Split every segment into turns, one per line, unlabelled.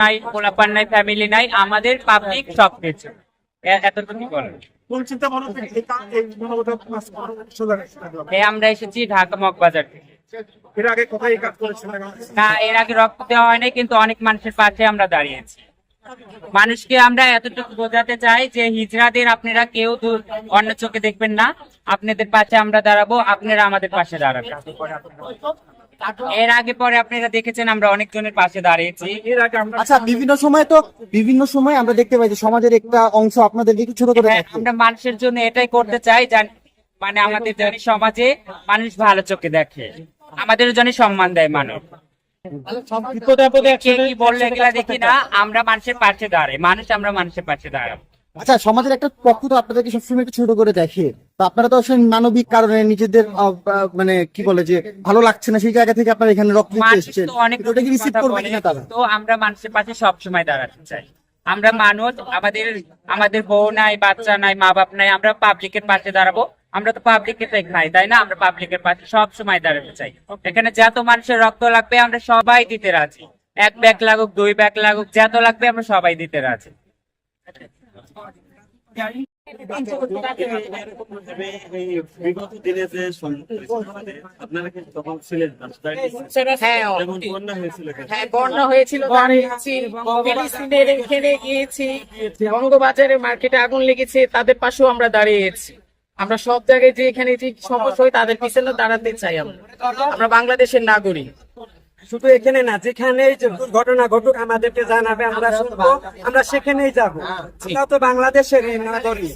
নাই পোলাপান নাই ফ্যামিলি নাই আমাদের পাবলিক সব কিছু এতটুকু বলেন?
কা-
আমরা এসেছি ঢাকা মগবাজার থেকে।
এর আগে কোথায় কাজ করেছিলেন?
না এর আগে রক্ত দেওয়া হয়নি কিন্তু অনেক মানুষের পাশে আমরা দাঁড়িয়েছি। মানুষকে আমরা এতটুকু বোঝাতে চাই যে হিজড়াদের আপনারা কেউ অন্য চোখে দেখবেন না। আপনাদের পাশে আমরা দাঁড়াবো আপনারা আমাদের পাশে দাঁড়াবেন। এর আগে পরে আপনারা দেখেছেন আমরা অনেকজনের পাশে দাঁড়িয়েছি।
এর আগে আমরা
আচ্ছা বিভিন্ন সময় তো বিভিন্ন সময় আমরা দেখতে পাই যে সমাজের একটা অংশ আপনাদেরকে একটু ছোট করে
হ্যাঁ, আমরা মানুষের জন্য এটাই করতে চাই জান মানে আমাদের যেন সমাজে মানুষ ভালো চোখে দেখে। আমাদের জন্য সম্মান দেয় মানুষ। না আমরা মানুষের পাশে দাঁড়াই মানুষ আমরা মানুষের পাশে দাঁড়াই
আচ্ছা সমাজের একটা পক্ষ তো আপনাদেরকে সবসময় একটু ছোট করে দেখে। তো আপনারা তো আসলে মানবিক কারণে নিজেদের মানে কি বলে যে ভালো লাগছে না সেই জায়গা থেকে আপনারা এখানে রক্ত দিতে এসেছেন।
তো
ওটা কি রিসিভ করবে কিনা তারা?
তো আমরা মানুষের পাশে সব সময় দাঁড়াতে চাই। আমরা মানুষ আমাদের আমাদের বউ নাই বাচ্চা নাই মা বাপ নাই আমরা পাবলিকের পাশে দাঁড়াবো। আমরা তো পাবলিকের খাই তাই না? আমরা পাবলিকের পাশে সব সময় দাঁড়াতে চাই। এখানে যত মানুষের রক্ত লাগবে আমরা সবাই দিতে রাজি। এক ব্যাগ লাগুক দুই ব্যাগ লাগুক যত লাগবে আমরা সবাই দিতে রাজি।
বন্যা হয়েছিল।
হ্যাঁ বঙ্গবাজারে মার্কেটে আগুন লেগেছে, তাদের পাশেও আমরা দাঁড়িয়েছি আমরা সব জায়গায় যে এখানে যে সমস্যা হয়, তাদের পিছনে দাঁড়াতে চাই আমরা আমরা বাংলাদেশের নাগরিক
শুধু এখানে না যেখানে যে দুর্ঘটনা ঘটুক আমাদেরকে জানাবে আমরা শুনব আমরা সেখানেই যাব। আমরাও তো বাংলাদেশের নাগরিক।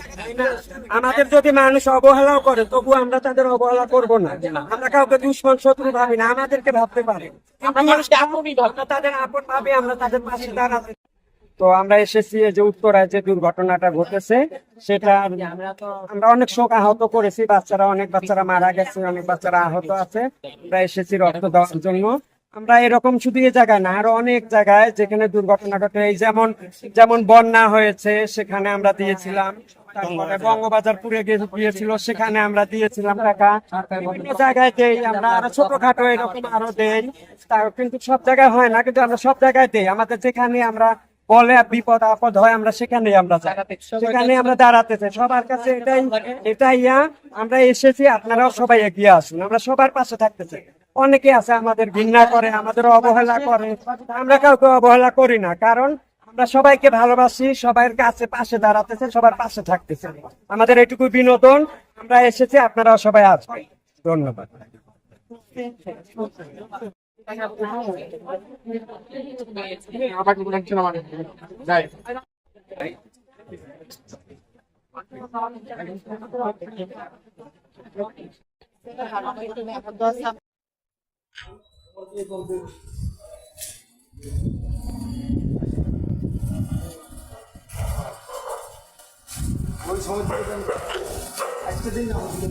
আমাদের যদি মানুষ অবহেলাও করে তবু আমরা তাদের অবহেলা করব না। আমরা কাউকে দুশ্মন শত্রু ভাবি না আমাদেরকে ভাবতে পারি।
আমরা
আমরা তাদের আপন ভাবে আমরা তাদের পাশে দাঁড়াতে তো আমরা এসেছি যে উত্তরায় যে দুর্ঘটনাটা ঘটেছে সেটা আমরা অনেক শোক আহত করেছি। বাচ্চারা অনেক বাচ্চারা মারা গেছে অনেক বাচ্চারা আহত আছে। আমরা এসেছি রক্ত দেওয়ার জন্য। আমরা এরকম শুধু এই জায়গায় না আরও অনেক জায়গায় যেখানে দুর্ঘটনা ঘটে। এই যেমন যেমন বন্যা হয়েছে সেখানে আমরা দিয়েছিলাম। তারপরে বঙ্গবাজার গিয়ে- গিয়েছিল সেখানে আমরা দিয়েছিলাম টাকা। বিভিন্ন জায়গায় দেই আমরা আরও ছোটখাটো এরকম আরও দেই। তাও কিন্তু সব জায়গায় হয় না কিন্তু আমরা সব জায়গায় দেই। আমাদের যেখানে আমরা বলে বিপদ আপদ হয় আমরা সেখানে আমরা যাই। সেখানে আমরা দাঁড়াতে চাই। সবার কাছে এটাই এটাই আমরা এসেছি আপনারাও সবাই এগিয়ে আসুন। আমরা সবার পাশে থাকতে চাই। অনেকে আছে আমাদের ঘৃণা করে, আমাদের অবহেলা করে। আমরা কাউকে অবহেলা করি না, কারণ আমরা সবাইকে ভালোবাসি সবাইয়ের কাছে পাশে দাঁড়াতেছে, সবার পাশে থাকতেছে। আমাদের এটুকু বিনোদন, আমরা এসেছি, আপনারা সবাই আসবেন। ধন্যবাদ। ওই সময় আজকে দিন আমাদের